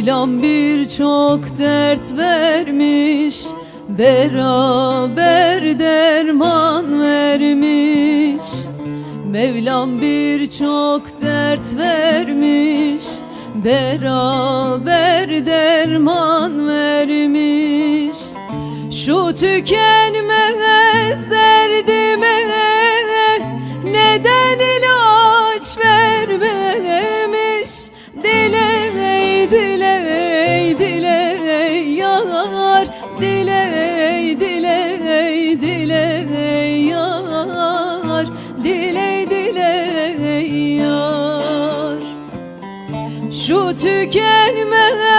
Mevlam birçok dert vermiş Beraber derman vermiş. Mevlam birçok dert vermiş Beraber derman vermiş. Şu tükenmez derdime Şu tükenmez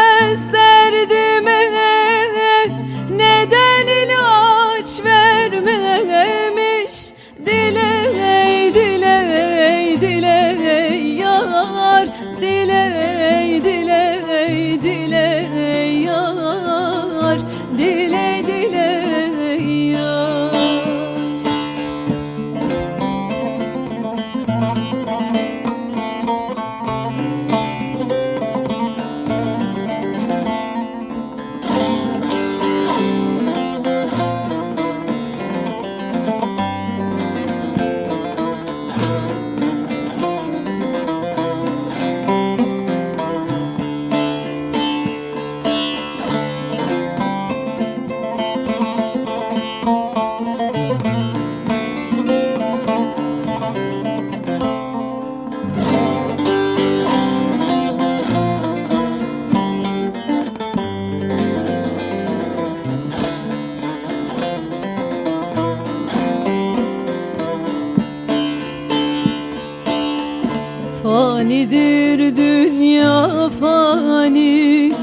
Fanidir dünya fani.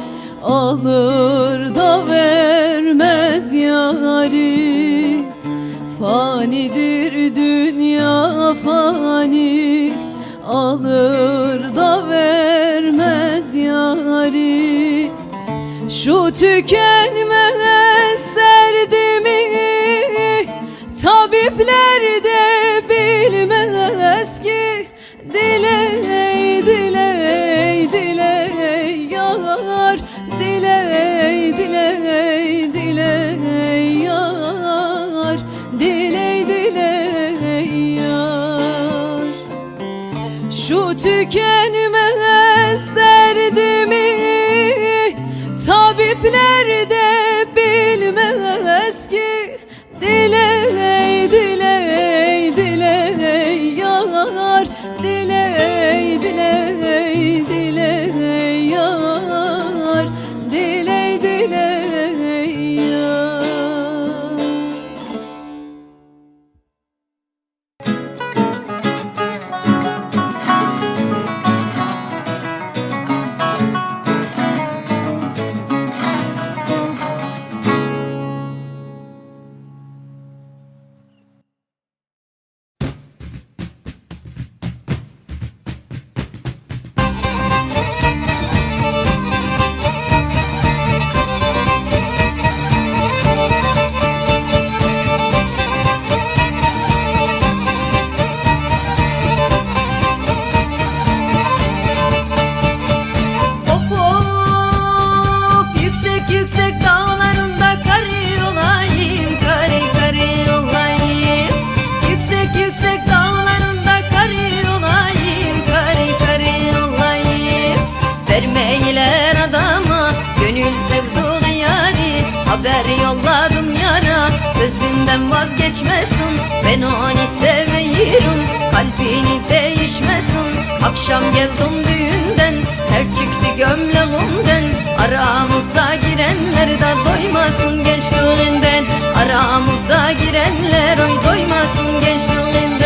Alır da vermez yari. Fanidir dünya fani. Alır da vermez yari. Şu tükenmez derdimi Tabipler Haber yolladım yara sözünden vazgeçmesin. Ben onu seviyorum kalbini değişmesin. Akşam geldim düğünden Ter çıktı gömleğimden Aramıza girenler de doymasın gençliğinden. Aramıza girenler oy doymasın gençliğinden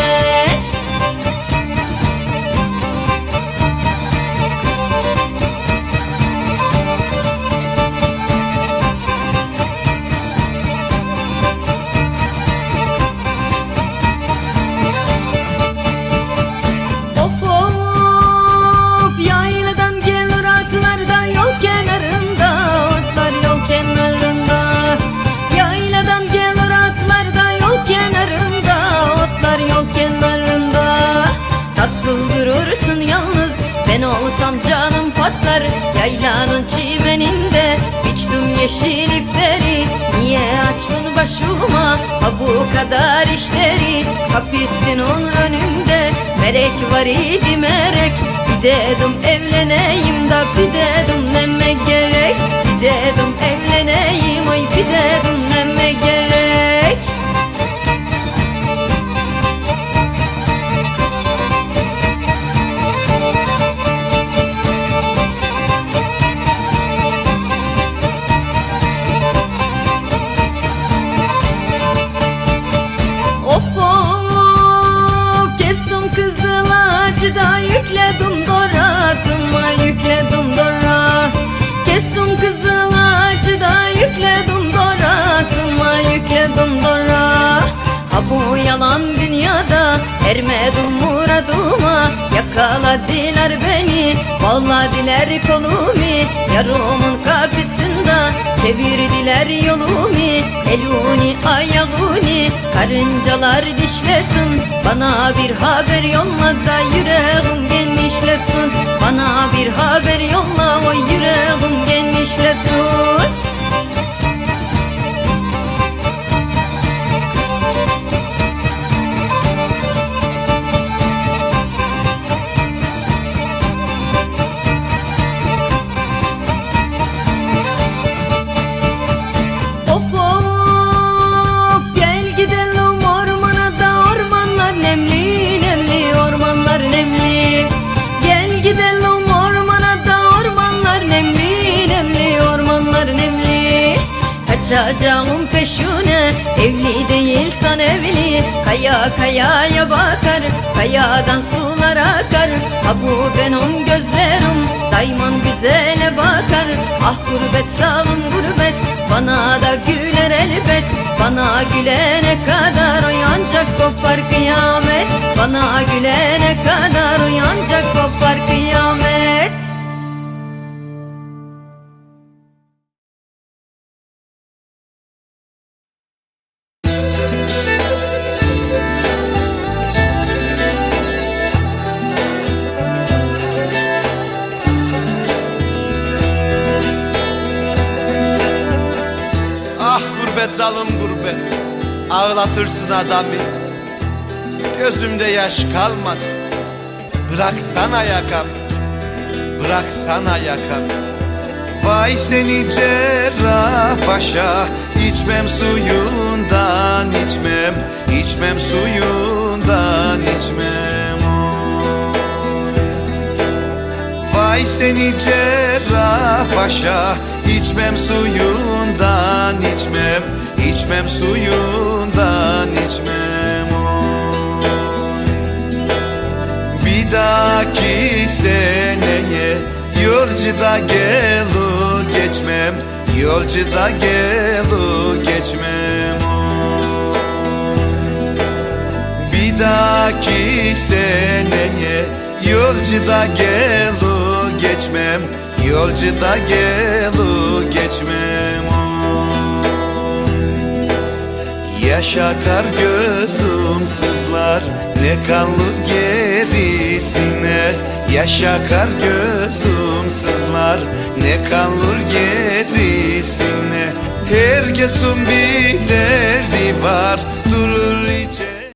patlar Yaylanın çimeninde. Biçtim yeşil ipleri Niye açtın başıma? Ha bu kadar işleri Kapısının önünde. Merek var idi merek Bir dedim evleneyim da bir dedim neme gerek Bir dedim evleneyim ay bir dedim neme gerek yükledim doratıma yükledim dora. Kestim kızıl ağacı yükledim doratıma yükledim dora. Ha bu yalan dünyada ermedim muradıma Yakaladılar beni bağladılar kolumu. Yarımın kapısında çevirdiler yolumu Eluni ayağuni karıncalar dişlesin Bana bir haber yolla da yüreğim genişlesin. Bana bir haber yolla o yüreğim genişlesin Kaçacağım peşine. Evli değilsen evli Kaya kayaya bakar. Kayadan sular akar Ha bu benim gözlerim. Dayman güzele bakar Ah gurbet zalim gurbet. Bana da güler elbet Bana gülene kadar uyancak kopar kıyamet. Bana gülene kadar uyancak kopar kıyamet Ağlatırsın adamı. Gözümde yaş kalmadı. Bıraksana yakam. Bıraksana yakam. Vay seni cerrah paşa İçmem suyundan içmem. İçmem suyundan içmem Vay seni cerrah paşa İçmem suyundan içmem içmem suyundan içmem oy. Bir dahaki seneye Yolcuda gelu geçmem Yolcuda gelu geçmem oy. Bir dahaki seneye Yolcuda gelu geçmem Yolcuda gelu geçmem. Oy. Yaşakar gözüm sızlar Ne kalır gerisine? Yaşakar gözüm sızlar Ne kalır gerisine? Herkesin bir derdi var